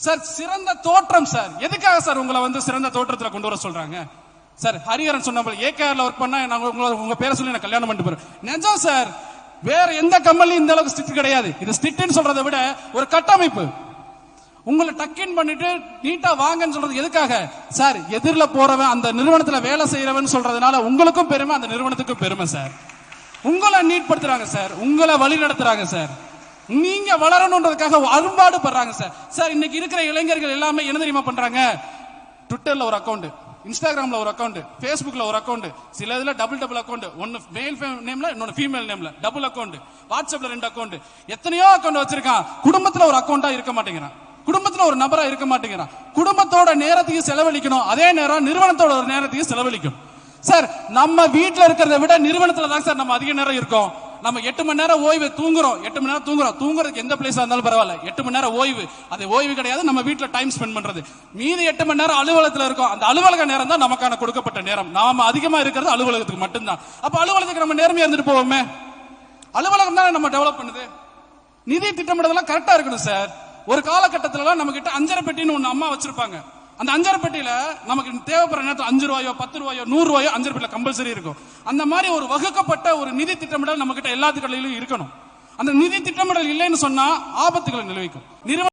Sir சிறந்த தோற்றம் sir எதுக்காக சார் உங்களை வந்து சிறந்த தோற்றத்துல கொண்டு வர சொல்றாங்க? சார் ஹரிஹரன் சொன்ன ஏகேஆர்ல ஒர்க் பண்ணா நான் உங்களை உங்க பேரை சொல்லி நான் கல்யாணம் பண்ணிட்டு போறேன். நிஜம் சார் வேற எந்த கம்பெனிலும் இந்த அளவுக்கு ஸ்டிட் கிடையாது. இது ஸ்டிட்னு சொல்றதை விட ஒரு கட்டமைப்பு. உங்களை டக்கின் பண்ணிட்டு நீட்டா வாங்கன்னு சொல்றது எதுக்காக? சார் எதிரில் போறவன் அந்த நிறுவனத்துல வேலை செய்யறவன் சொல்றதுனால உங்களுக்கும் பெருமை அந்த நிறுவனத்துக்கும் பெருமை சார் உங்களை நீட் படுத்துறாங்க சார் உங்களை வழி நடத்துறாங்க சார் நீங்க வளரணுன்றதுக்காக அரும்பாடு படுறாங்க சார். சார் இன்னைக்கு இருக்கிற இளைஞர்கள் எல்லாமே என்ன தெரியுமா பண்றாங்க? ட்விட்டர்ல ஒரு அக்கௌண்ட் இன்ஸ்டாகிராம்ல ஒரு அக்கௌண்ட் ஃபேஸ்புக்ல ஒரு அக்கௌண்ட் சில இதுல டபுள் டபுள் அக்கௌண்ட் ஒன்னு மேல் நேம்ல இன்னொன்னு ஃபீமேல் நேம்ல டபுள் அக்கௌண்ட் வாட்ஸ்அப்ல ரெண்டு அக்கௌண்ட் எத்தனையோ அக்கௌண்ட் வச்சிருக்கான். குடும்பத்துல ஒரு அக்கௌண்டா இருக்க மாட்டேங்கிறான். குடும்பத்துல ஒரு நபரா இருக்க மாட்டேங்கிறான். குடும்பத்தோட நேரத்தையும் செலவழிக்கணும். அதே நேரம் நிறுவனத்தோட ஒரு நேரத்தையும் செலவழிக்கும். சார் நம்ம வீட்டுல இருக்கிறத விட நிறுவனத்துல தான் சார் நம்ம அதிக நேரம் இருக்கோம். நம்ம எட்டு மணி நேரம் ஓய்வு தூங்குறோம். எட்டு மணி நேரம் தூங்குறோம். தூங்குறதுக்கு எந்த பிளேஸா இருந்தாலும் பரவாயில்ல. எட்டு மணி நேரம் ஓய்வு. அது ஓய்வு கிடையாது. நம்ம வீட்டில் டைம் ஸ்பெண்ட் பண்றது. மீதி எட்டு மணி நேரம் அலுவலகத்துல இருக்கும். அந்த அலுவலக நேரம் தான் நமக்கான கொடுக்கப்பட்ட நேரம். நாம அதிகமா இருக்கிறது அலுவலகத்துக்கு மட்டும்தான். அப்ப அலுவலகத்துக்கு நம்ம நேர்மையா இருந்துட்டு போவோமே? அலுவலகம் தானே நம்ம டெவலப் பண்ணுது? நிதி திட்டமிடுதெல்லாம் கரெக்டா இருக்கணும் சார் ஒரு காலகட்டத்துல நம்ம கிட்ட அஞ்சரை பெட்டின்னு ஒண்ணு அம்மா வச்சிருப்பாங்க. அந்த அஞ்சரை பெட்டியில நமக்கு தேவைப்படுற நேரத்தில் அஞ்சு ரூபாயோ பத்து ரூபாயோ நூறு ரூபாயோ அஞ்சு பெட்டியில கம்பல்சரி இருக்கும். அந்த மாதிரி ஒரு வகுக்கப்பட்ட ஒரு நிதி திட்டமிடல் நம்ம கிட்ட எல்லாத்துக்கடையிலும் இருக்கணும். அந்த நிதி திட்டமிடல் இல்லைன்னு சொன்னா ஆபத்துகளை நிலவிக்கும். நிறுவன